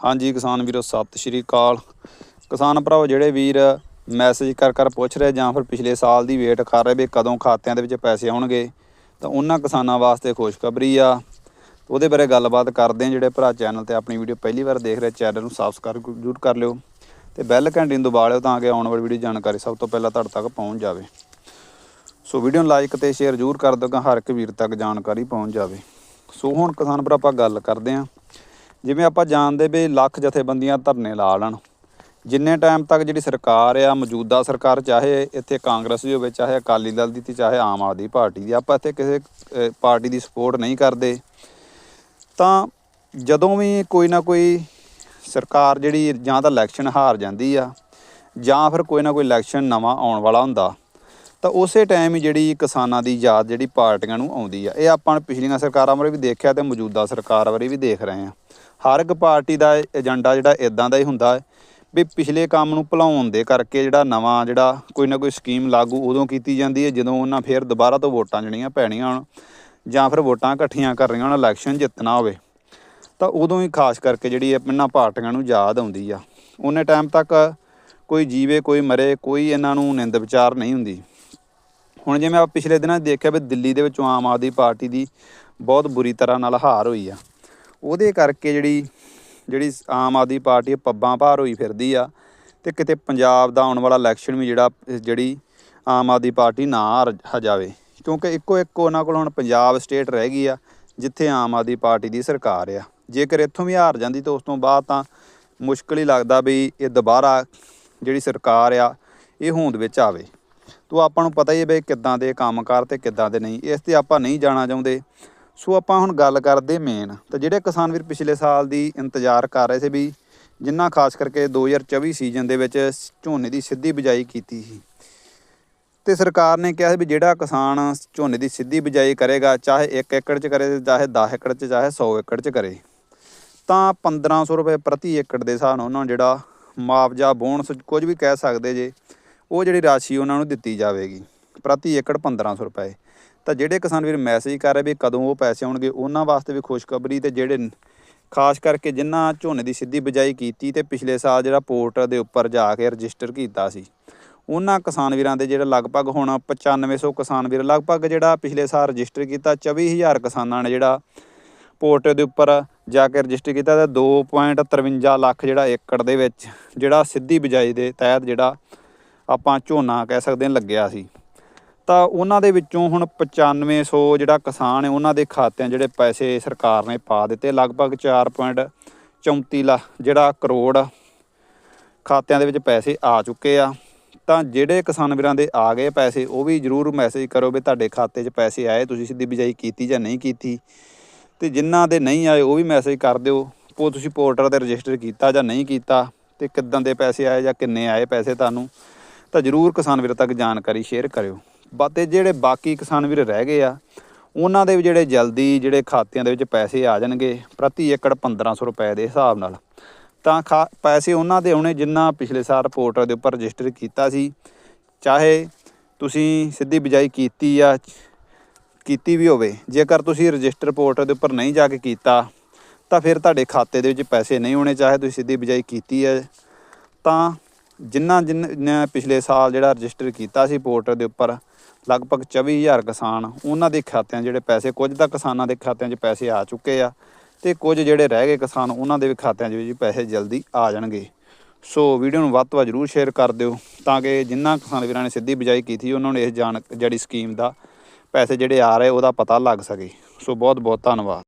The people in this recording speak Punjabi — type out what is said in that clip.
ਹਾਂਜੀ, ਕਿਸਾਨ ਵੀਰੋ, ਸਤਿ ਸ਼੍ਰੀ ਅਕਾਲ। ਕਿਸਾਨ ਭਰਾਓ, ਜਿਹੜੇ ਵੀਰ ਮੈਸੇਜ ਕਰ ਕਰ ਪੁੱਛ ਰਹੇ ਜਾਂ ਫਿਰ ਪਿਛਲੇ ਸਾਲ ਦੀ ਵੇਟ ਕਰ ਰਹੇ ਵੀ ਕਦੋਂ ਖਾਤਿਆਂ ਦੇ ਵਿੱਚ ਪੈਸੇ ਆਉਣਗੇ, ਤਾਂ ਉਹਨਾਂ ਕਿਸਾਨਾਂ ਵਾਸਤੇ ਖੁਸ਼ਖਬਰੀ ਆ। ਉਹਦੇ ਬਾਰੇ ਗੱਲਬਾਤ ਕਰਦੇ ਆ ਜਿਹੜੇ ਭਰਾ ਚੈਨਲ ਤੇ ਆਪਣੀ ਵੀਡੀਓ ਪਹਿਲੀ ਵਾਰ ਦੇਖ ਰਹੇ ਚੈਨਲ ਨੂੰ ਸਬਸਕ੍ਰਾਈਬ ਜ਼ਰੂਰ ਕਰ ਲਿਓ। ਤੇ ਬੈਲ ਘੰਟੀ ਨੂੰ ਦਬਾ ਲਿਓ ਤਾਂ ਕਿ ਆਉਣ ਵਾਲੀ ਵੀਡੀਓ ਜਾਣਕਾਰੀ ਸਭ ਤੋਂ ਪਹਿਲਾਂ ਤੁਹਾਡੇ ਤੱਕ ਪਹੁੰਚ ਜਾਵੇ। ਸੋ ਵੀਡੀਓ ਨੂੰ ਲਾਈਕ ਤੇ ਸ਼ੇਅਰ ਜ਼ਰੂਰ ਕਰ ਦਿਓ ਕਿ ਹਰ ਇੱਕ ਵੀਰ ਤੱਕ ਜਾਣਕਾਰੀ ਪਹੁੰਚ ਜਾਵੇ। ਸੋ ਹੁਣ ਕਿਸਾਨ ਭਰਾ ਆਪਾਂ ਗੱਲ ਕਰਦੇ ਹਾਂ। ਜਿਵੇਂ ਆਪਾਂ ਜਾਣਦੇ ਵੀ ਲੱਖ ਜਥੇਬੰਦੀਆਂ ਧਰਨੇ ਲਾ ਲੈਣ। ਜਿੰਨੇ ਟਾਈਮ ਤੱਕ ਜਿਹੜੀ ਸਰਕਾਰ ਆ, ਮੌਜੂਦਾ ਸਰਕਾਰ ਚਾਹੇ ਇੱਥੇ ਕਾਂਗਰਸ ਦੀ ਹੋਵੇ, ਚਾਹੇ ਅਕਾਲੀ ਦਲ ਦੀ ਤੇ ਚਾਹੇ ਆਮ ਆਦਮੀ ਪਾਰਟੀ ਦੀ, ਆਪਾਂ ਇੱਥੇ ਕਿਸੇ ਪਾਰਟੀ ਦੀ ਸਪੋਰਟ ਨਹੀਂ ਕਰਦੇ। ਤਾਂ ਜਦੋਂ ਵੀ ਕੋਈ ਨਾ ਕੋਈ ਸਰਕਾਰ ਜਿਹੜੀ ਜਾਂ ਤਾਂ ਇਲੈਕਸ਼ਨ ਹਾਰ ਜਾਂਦੀ ਆ, ਜਾਂ ਫਿਰ ਕੋਈ ਨਾ ਕੋਈ ਇਲੈਕਸ਼ਨ ਨਵਾਂ ਆਉਣ ਵਾਲਾ ਹੁੰਦਾ। ਤਾਂ ਉਸੇ ਟਾਈਮ ਹੀ ਜਿਹੜੀ ਕਿਸਾਨਾਂ ਦੀ ਯਾਦ ਜਿਹੜੀ ਪਾਰਟੀਆਂ ਨੂੰ ਆਉਂਦੀ ਆ। ਇਹ ਆਪਾਂ ਪਿਛਲੀਆਂ ਸਰਕਾਰਾਂ ਬਾਰੇ ਵੀ ਦੇਖਿਆ ਤੇ ਮੌਜੂਦਾ ਸਰਕਾਰ ਬਾਰੇ ਵੀ ਦੇਖ ਰਹੇ ਆ। ਹਰ ਇੱਕ ਪਾਰਟੀ ਦਾ ਏਜੰਡਾ ਜਿਹੜਾ ਇਦਾਂ ਦਾ ਹੀ ਹੁੰਦਾ ਹੈ ਵੀ ਪਿਛਲੇ ਕੰਮ ਨੂੰ ਭੁਲਾਉਣ ਦੇ ਕਰਕੇ ਜਿਹੜਾ ਨਵਾਂ ਜਿਹੜਾ ਕੋਈ ਨਾ ਕੋਈ ਸਕੀਮ ਲਾਗੂ ਉਦੋਂ ਕੀਤੀ ਜਾਂਦੀ ਹੈ ਜਦੋਂ ਉਹਨਾਂ ਫੇਰ ਦੁਬਾਰਾ ਤੋਂ ਵੋਟਾਂ ਜਿਹੜੀਆਂ ਪੈਣੀਆਂ ਹੋਣ ਜਾਂ ਫਿਰ ਵੋਟਾਂ ਇਕੱਠੀਆਂ ਕਰਨੀਆਂ ਹੋਣ ਇਲੈਕਸ਼ਨ ਜਿੱਤਣਾ ਹੋਵੇ। ਤਾਂ ਉਦੋਂ ਹੀ ਖਾਸ ਕਰਕੇ ਜਿਹੜੀ ਇਹਨਾਂ ਪਾਰਟੀਆਂ ਨੂੰ ਯਾਦ ਆਉਂਦੀ ਆ। ਉਹਨੇ ਟਾਈਮ ਤੱਕ ਕੋਈ ਜੀਵੇ, ਕੋਈ ਮਰੇ, ਕੋਈ ਇਹਨਾਂ ਨੂੰ ਨਿੰਦ ਵਿਚਾਰ ਨਹੀਂ ਹੁੰਦੀ। ਹੁਣ ਜਿਵੇਂ ਆਪਾਂ ਪਿਛਲੇ ਦਿਨਾਂ 'ਚ ਦੇਖਿਆ ਵੀ ਦਿੱਲੀ ਦੇ ਵਿੱਚੋਂ ਆਮ ਆਦਮੀ ਪਾਰਟੀ ਦੀ ਬਹੁਤ ਬੁਰੀ ਤਰ੍ਹਾਂ ਨਾਲ ਹਾਰ ਹੋਈ ਆ। ਉਹਦੇ ਕਰਕੇ ਜਿਹੜੀ ਜਿਹੜੀ ਆਮ ਆਦਮੀ ਪਾਰਟੀ ਪੱਬਾਂ ਭਾਰ ਹੋਈ ਫਿਰਦੀ ਆ ਤੇ ਕਿਤੇ ਪੰਜਾਬ ਦਾ ਆਉਣ ਵਾਲਾ ਇਲੈਕਸ਼ਨ ਵੀ ਜਿਹੜਾ, ਜਿਹੜੀ ਆਮ ਆਦਮੀ ਪਾਰਟੀ ਨਾ ਹਾਰ ਜਾਵੇ। ਕਿਉਂਕਿ ਇੱਕੋ ਇੱਕ ਉਹਨਾਂ ਕੋਲ ਹੁਣ ਪੰਜਾਬ ਸਟੇਟ ਰਹਿ ਗਈ ਆ, ਜਿੱਥੇ ਆਮ ਆਦਮੀ ਪਾਰਟੀ ਦੀ ਸਰਕਾਰ ਆ। ਜੇਕਰ ਇੱਥੋਂ ਵੀ ਹਾਰ ਜਾਂਦੀ ਤਾਂ ਉਸ ਤੋਂ ਬਾਅਦ ਤਾਂ ਮੁਸ਼ਕਲ ਹੀ ਲੱਗਦਾ ਵੀ ਇਹ ਦੁਬਾਰਾ ਜਿਹੜੀ ਸਰਕਾਰ ਆ, ਇਹ ਹੋਂਦ ਵਿੱਚ ਆਵੇ। ਤੋ ਆਪਾਂ ਨੂੰ ਪਤਾ ਹੀ ਹੈ ਵੀ ਕਿੱਦਾਂ ਦੇ ਕੰਮਕਾਰ ਤੇ ਕਿੱਦਾਂ ਦੇ ਨਹੀਂ, ਇਸ ਤੇ ਆਪਾਂ ਨਹੀਂ ਜਾਣਾ ਚਾਹੁੰਦੇ। ਸੋ ਆਪਾਂ ਹੁਣ ਗੱਲ ਕਰਦੇ ਮੇਨ ਤਾਂ ਜਿਹੜੇ ਕਿਸਾਨ ਵੀਰ ਪਿਛਲੇ ਸਾਲ ਦੀ ਇੰਤਜ਼ਾਰ ਕਰ ਰਹੇ ਸੀ ਵੀ ਜਿੰਨਾ ਖਾਸ ਕਰਕੇ 2024 ਸੀਜ਼ਨ ਦੇ ਵਿੱਚ ਝੋਨੇ ਦੀ ਸਿੱਧੀ ਬਿਜਾਈ ਕੀਤੀ ਸੀ। ਤੇ ਸਰਕਾਰ ਨੇ ਕਿਹਾ ਸੀ ਵੀ ਜਿਹੜਾ ਕਿਸਾਨ ਝੋਨੇ ਦੀ ਸਿੱਧੀ ਬਿਜਾਈ ਕਰੇਗਾ, ਚਾਹੇ 1 ਏਕੜ 'ਚ ਕਰੇ, ਚਾਹੇ 10 ਏਕੜ 'ਚ, ਚਾਹੇ 100 ਏਕੜ 'ਚ ਕਰੇ, ਤਾਂ 1500 ਰੁਪਏ ਪ੍ਰਤੀ ਏਕੜ ਦੇ ਹਿਸਾਬ ਨਾਲ ਉਹਨਾਂ ਨੂੰ ਜਿਹੜਾ ਮੁਆਵਜ਼ਾ ਬੋਨਸ ਕੁਝ ਵੀ ਕਹਿ ਸਕਦੇ ਜੇ ਉਹ ਜਿਹੜੀ ਰਾਸ਼ੀ ਉਹਨਾਂ ਨੂੰ ਦਿੱਤੀ ਜਾਵੇਗੀ, ਪ੍ਰਤੀ ਏਕੜ 1500 ਰੁਪਏ। ਤਾਂ ਜਿਹੜੇ ਕਿਸਾਨ ਵੀਰ ਮੈਸੇਜ ਕਰ ਰਹੇ ਵੀ ਕਦੋਂ ਉਹ ਪੈਸੇ ਆਉਣਗੇ, ਉਹਨਾਂ ਵਾਸਤੇ ਵੀ ਖੁਸ਼ਖਬਰੀ ਤੇ ਜਿਹੜੇ ਖਾਸ ਕਰਕੇ ਜਿਨ੍ਹਾਂ ਝੋਨੇ ਦੀ ਸਿੱਧੀ ਬਿਜਾਈ ਕੀਤੀ ਤੇ ਪਿਛਲੇ ਸਾਲ ਜਿਹੜਾ ਪੋਰਟਲ ਦੇ ਉੱਪਰ ਜਾ ਕੇ ਰਜਿਸਟਰ ਕੀਤਾ ਸੀ, ਉਹਨਾਂ ਕਿਸਾਨ ਵੀਰਾਂ ਦੇ ਜਿਹੜੇ ਲਗਭਗ ਹੁਣ 9500 ਕਿਸਾਨ ਵੀਰ ਲਗਭਗ ਜਿਹੜਾ ਪਿਛਲੇ ਸਾਲ ਰਜਿਸਟਰ ਕੀਤਾ 24000 ਕਿਸਾਨਾਂ ਨੇ ਜਿਹੜਾ ਪੋਰਟਲ ਦੇ ਉੱਪਰ ਜਾ ਕੇ ਰਜਿਸਟਰ ਕੀਤਾ ਤੇ 2.53 ਲੱਖ ਜਿਹੜਾ ਏਕੜ ਦੇ ਵਿੱਚ ਜਿਹੜਾ ਸਿੱਧੀ ਬਿਜਾਈ ਦੇ ਤਹਿਤ ਜਿਹੜਾ ਆਪਾਂ ਝੋਨਾ ਕਹਿ ਸਕਦੇ ਹਾਂ ਲੱਗਿਆ ਸੀ। ਤਾਂ ਉਹਨਾਂ ਦੇ ਵਿੱਚੋਂ ਹੁਣ 9500 ਜਿਹੜਾ ਕਿਸਾਨ ਹੈ, ਉਹਨਾਂ ਦੇ ਖਾਤਿਆਂ ਜਿਹੜੇ ਪੈਸੇ ਸਰਕਾਰ ਨੇ ਪਾ ਦਿੱਤੇ, ਲਗਭਗ 4.34 ਲੱਖ ਜਿਹੜਾ ਕਰੋੜ ਖਾਤਿਆਂ ਦੇ ਵਿੱਚ ਪੈਸੇ ਆ ਚੁੱਕੇ ਆ। ਤਾਂ ਜਿਹੜੇ ਕਿਸਾਨ ਵੀਰਾਂ ਦੇ ਆ ਗਏ ਪੈਸੇ, ਉਹ ਵੀ ਜਰੂਰ ਮੈਸੇਜ ਕਰੋ ਵੀ ਤੁਹਾਡੇ ਖਾਤੇ 'ਚ ਪੈਸੇ ਆਏ, ਤੁਸੀਂ ਸਿੱਧੀ ਬਿਜਾਈ ਕੀਤੀ ਜਾਂ ਨਹੀਂ ਕੀਤੀ। ਤੇ ਜਿਨ੍ਹਾਂ ਦੇ ਨਹੀਂ ਆਏ, ਉਹ ਵੀ ਮੈਸੇਜ ਕਰ ਦਿਓ, ਉਹ ਤੁਸੀਂ ਪੋਰਟਲ ਤੇ ਰਜਿਸਟਰ ਕੀਤਾ ਜਾਂ ਨਹੀਂ ਕੀਤਾ, ਤੇ ਕਿੱਦਾਂ ਦੇ ਪੈਸੇ ਆਏ ਜਾਂ ਕਿੰਨੇ ਆਏ ਪੈਸੇ ਤੁਹਾਨੂੰ। ਤਾਂ ਜਰੂਰ ਕਿਸਾਨ ਵੀਰ ਤੱਕ ਜਾਣਕਾਰੀ ਸ਼ੇਅਰ ਕਰਿਓ। ਬਾਤੇ ਜਿਹੜੇ ਬਾਕੀ ਕਿਸਾਨ ਵੀਰ ਰਹਿ ਗਏ ਆ, ਉਹਨਾਂ ਦੇ ਵੀ ਜਿਹੜੇ ਜਲਦੀ ਜਿਹੜੇ ਖਾਤਿਆਂ ਦੇ ਵਿੱਚ ਪੈਸੇ ਆ ਜਾਣਗੇ, ਪ੍ਰਤੀ ਏਕੜ 1500 ਰੁਪਏ ਦੇ ਹਿਸਾਬ ਨਾਲ। ਤਾਂ ਖਾ, ਪੈਸੇ ਉਹਨਾਂ ਦੇ ਆਉਣੇ ਜਿੰਨਾ ਪਿਛਲੇ ਸਾਲ ਪੋਰਟਲ ਦੇ ਉੱਪਰ ਰਜਿਸਟਰ ਕੀਤਾ ਸੀ। ਚਾਹੇ ਤੁਸੀਂ ਸਿੱਧੀ ਬਿਜਾਈ ਕੀਤੀ ਆ, ਕੀਤੀ ਵੀ ਹੋਵੇ, ਜੇਕਰ ਤੁਸੀਂ ਰਜਿਸਟਰ ਪੋਰਟਲ ਦੇ ਉੱਪਰ ਨਹੀਂ ਜਾ ਕੇ ਕੀਤਾ, ਤਾਂ ਫਿਰ ਤੁਹਾਡੇ ਖਾਤੇ ਦੇ ਵਿੱਚ ਪੈਸੇ ਨਹੀਂ ਹੋਣੇ, ਚਾਹੇ ਤੁਸੀਂ ਸਿੱਧੀ ਬਿਜਾਈ ਕੀਤੀ ਹੈ। ਤਾਂ ਜਿਨ੍ਹਾਂ ਜਿੰਨਾ ਪਿਛਲੇ ਸਾਲ ਜਿਹੜਾ ਰਜਿਸਟਰ ਕੀਤਾ ਸੀ ਪੋਰਟਲ ਦੇ ਉੱਪਰ, ਲਗਭਗ 24000 ਕਿਸਾਨ ਉਹਨਾਂ ਦੇ ਖਾਤਿਆਂ 'ਚ ਜਿਹੜੇ ਪੈਸੇ, ਕੁਝ ਤਾਂ ਕਿਸਾਨਾਂ ਦੇ ਖਾਤਿਆਂ 'ਚ ਪੈਸੇ ਆ ਚੁੱਕੇ ਆ ਤੇ ਕੁਝ ਜਿਹੜੇ ਰਹਿ ਗਏ ਕਿਸਾਨ ਉਹਨਾਂ ਦੇ ਵੀ ਖਾਤਿਆਂ 'ਚ ਵੀ ਪੈਸੇ ਜਲਦੀ ਆ ਜਾਣਗੇ। ਸੋ ਵੀਡੀਓ ਨੂੰ ਵੱਧ ਤੋਂ ਵੱਧ ਜਰੂਰ ਸ਼ੇਅਰ ਕਰ ਦਿਓ ਤਾਂ ਕਿ ਜਿਨ੍ਹਾਂ ਕਿਸਾਨ ਵੀਰਾਂ ਨੇ ਸਿੱਧੀ ਬਿਜਾਈ ਕੀਤੀ, ਉਹਨਾਂ ਨੂੰ ਇਸ ਜਾਣ, ਜਿਹੜੀ ਸਕੀਮ ਦਾ ਪੈਸੇ ਜਿਹੜੇ ਆ ਰਹੇ ਉਹਦਾ ਪਤਾ ਲੱਗ ਸਕੇ। ਸੋ ਬਹੁਤ ਬਹੁਤ ਧੰਨਵਾਦ।